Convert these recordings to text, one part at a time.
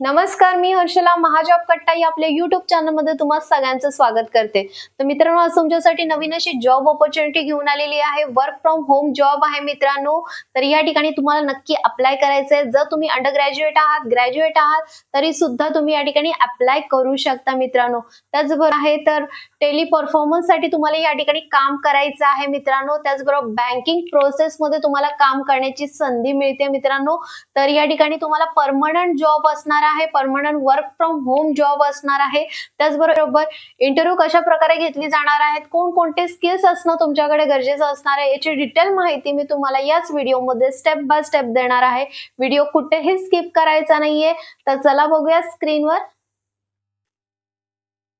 नमस्कार मी हर्षला महाजॉब कट्टा या आपल्या युट्यूब चॅनलमध्ये सगळ्यांचं स्वागत करते. तर मित्रांनो आज तुमच्यासाठी नवीन अशी जॉब ऑपॉर्च्युनिटी घेऊन आलेली आहे. वर्क फ्रॉम होम जॉब आहे मित्रांनो. तर या ठिकाणी तुम्हाला नक्की अप्लाय करायचं आहे जर तुम्ही अंडर ग्रॅज्युएट आहात ग्रॅज्युएट आहात तरी सुद्धा तुम्ही या ठिकाणी अप्लाय करू शकता मित्रांनो. त्याचबरोबर आहे तर टेली परफॉर्मन्ससाठी तुम्हाला या ठिकाणी काम करायचं आहे मित्रांनो. त्याचबरोबर बँकिंग प्रोसेस मध्ये तुम्हाला काम करण्याची संधी मिळते मित्रांनो. तर या ठिकाणी तुम्हाला परमनंट जॉब असणार आहे permanent work from home job असणार आहे. त्याचबरोबर इंटरव्ह्यू कशा प्रकारे घेतली जाणार आहेत कोणकोणते स्किल्स असणं तुमच्याकडे गरजेचं असणार आहे याची डिटेल माहिती मी तुम्हाला याच व्हिडिओमध्ये स्टेप बाय स्टेप देणार आहे. व्हिडिओ कुठेही स्किप करायचा नाहीये. तर चला बघूया स्क्रीनवर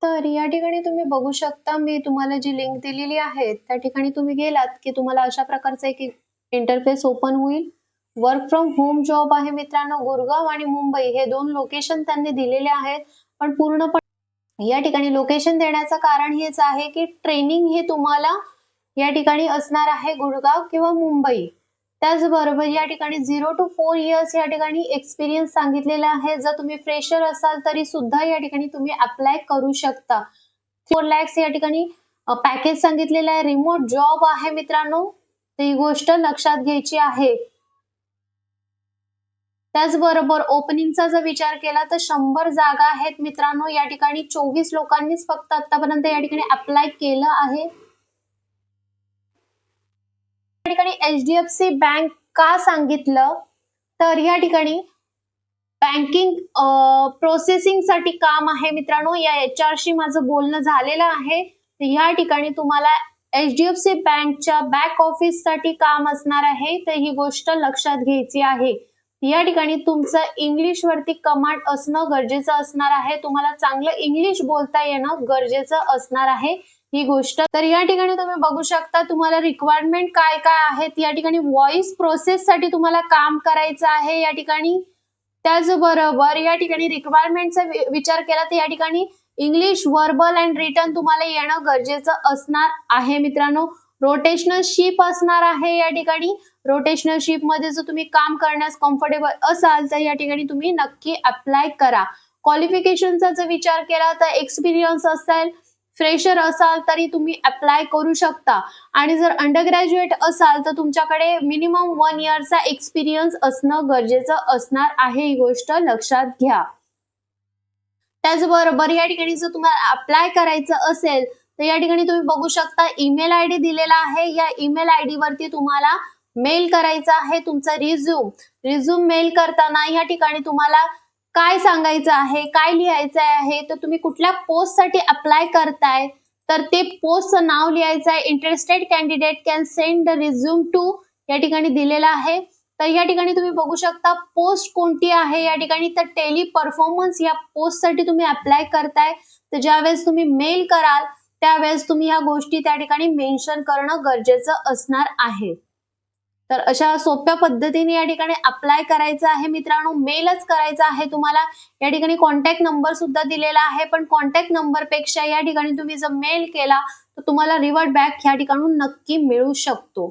तर या ठिकाणी तुम्ही बघू शकता मी तुम्हाला जी लिंक दिलेली आहे त्या ठिकाणी तुम्ही गेलात की तुम्हाला अशा प्रकारचं एक इंटरफेस ओपन होईल. वर्क फ्रॉम होम जॉब आहे मित्रांनो गुरगाव आणि मुंबई हे दोन लोकेशन त्यांनी दिलेले आहेत. पण पूर्णपणे या ठिकाणी लोकेशन देण्याचं कारण हेच आहे की ट्रेनिंग हे तुम्हाला या ठिकाणी असणार आहे गुरगाव किंवा मुंबई. त्याचबरोबर या ठिकाणी झिरो टू फोर इयर्स या ठिकाणी एक्सपिरियन्स सांगितलेला आहे. जर तुम्ही फ्रेशर असाल तरी सुद्धा या ठिकाणी तुम्ही अप्लाय करू शकता. फोर लॅक्स या ठिकाणी पॅकेज सांगितलेलं आहे. रिमोट जॉब आहे मित्रांनो. ती ही गोष्ट लक्षात घ्यायची आहे. त्याचबरोबर ओपनिंगचा जर विचार केला तर शंभर जागा आहेत मित्रांनो. या ठिकाणी चोवीस लोकांनीच फक्त आतापर्यंत या ठिकाणी अप्लाय केलं आहे. या ठिकाणी एचडीएफसी बँक का सांगितलं? तर या ठिकाणी बँकिंग प्रोसेसिंगसाठी काम आहे मित्रांनो. या एच माझं बोलणं झालेलं आहे. तर या ठिकाणी तुम्हाला एच डी एफ सी बँकच्या बॅक ऑफिससाठी काम असणार आहे. तर ही गोष्ट लक्षात घ्यायची आहे. या ठिकाणी तुमचं इंग्लिश वरती कमांड असणं गरजेचं असणार आहे. तुम्हाला चांगलं इंग्लिश बोलता येणं गरजेचं असणार आहे ही गोष्ट. तर या ठिकाणी तुम्ही बघू शकता तुम्हाला रिक्वायरमेंट काय काय आहेत? या ठिकाणी व्हॉइस प्रोसेस साठी तुम्हाला काम करायचं आहे या ठिकाणी. त्याचबरोबर या ठिकाणी रिक्वायरमेंटचा विचार केला तर या ठिकाणी इंग्लिश वर्बल अँड रिटर्न तुम्हाला येणं गरजेचं असणार आहे मित्रांनो. रोटेशनल शिप असणार आहे या ठिकाणी. रोटेशनल शिपमध्ये जर तुम्ही काम करण्यास कम्फर्टेबल असाल तर या ठिकाणी तुम्ही नक्की अप्लाय करा. क्वालिफिकेशनचा जर विचार केला तर एक्सपिरियन्स असेल फ्रेशर असाल तरी तुम्ही अप्लाय करू शकता. आणि जर अंडर ग्रॅज्युएट असाल तर तुमच्याकडे मिनिमम वन इयरचा एक्सपिरियन्स असणं गरजेचं असणार आहे. ही गोष्ट लक्षात घ्या. त्याचबरोबर या ठिकाणी जर तुम्हाला अप्लाय करायचं असेल तर या ठिकाणी तुम्ही बघू शकता ईमेल आय डी दिलेला आहे. या ईमेल आय डी वरती तुम्हाला मेल करायचा आहे तुमचा रिझ्यूम रिझ्यूम मेल करताना या ठिकाणी तुम्हाला काय सांगायचं आहे काय लिहायचं आहे तर तुम्ही कुठल्या पोस्टसाठी अप्लाय करताय तर ते पोस्टचं नाव लिहायचं आहे. Interested candidate can send the resume to या ठिकाणी दिलेला आहे. तर या ठिकाणी तुम्ही बघू शकता पोस्ट कोणती आहे या ठिकाणी तर टेली परफॉर्मन्स या पोस्टसाठी तुम्ही अप्लाय करताय. तर ज्यावेळेस तुम्ही मेल कराल त्यावेळेस तुम्ही ह्या गोष्टी त्या ठिकाणी मेन्शन करणं गरजेचं असणार आहे. तर अशा सोप्या पद्धतीने या ठिकाणी अप्लाय करायचं आहे मित्रांनो. मेलच करायचा आहे तुम्हाला. या ठिकाणी कॉन्टॅक्ट नंबर सुद्धा दिलेला आहे. पण कॉन्टॅक्ट नंबरपेक्षा या ठिकाणी तुम्ही जर मेल केला तर तुम्हाला रिवर्ट बॅक या ठिकाणून नक्की मिळू शकतो.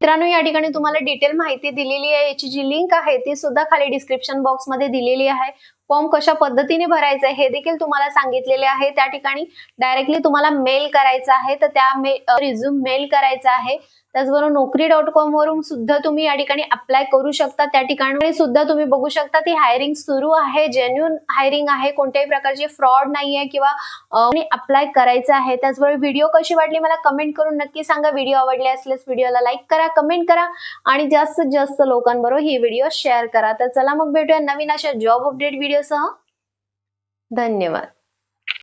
मित्रांनो या ठिकाणी तुम्हाला डिटेल माहिती दिलेली आहे. याची जी लिंक आहे ती सुद्धा खाली डिस्क्रिप्शन बॉक्समध्ये दिलेली आहे. फॉर्म कशा पद्धतीने भरायचा आहे हे देखील तुम्हाला सांगितलेले आहे. त्या ठिकाणी डायरेक्टली तुम्हाला मेल करायचा आहे. तर त्या रिझ्यूम मेल करायचा आहे. त्याचबरोबर नोकरी डॉट कॉम वरून सुद्धा तुम्ही या ठिकाणी अप्लाय करू शकता. त्या ठिकाणी सुद्धा तुम्ही बघू शकता ती हायरिंग सुरू आहे. जेन्युन हायरिंग आहे. कोणत्याही प्रकारची फ्रॉड नाहीये किंवा अप्लाय करायचं आहे. त्याचबरोबर व्हिडिओ कशी वाटली मला कमेंट करून नक्की सांगा. व्हिडिओ आवडले असल्यास व्हिडिओला लाईक करा कमेंट करा आणि जास्तीत जास्त लोकांबरोबर ही व्हिडिओ शेअर करा. तर चला मग भेटूया नवीन अशा जॉब अपडेट व्हिडिओसह धन्यवाद.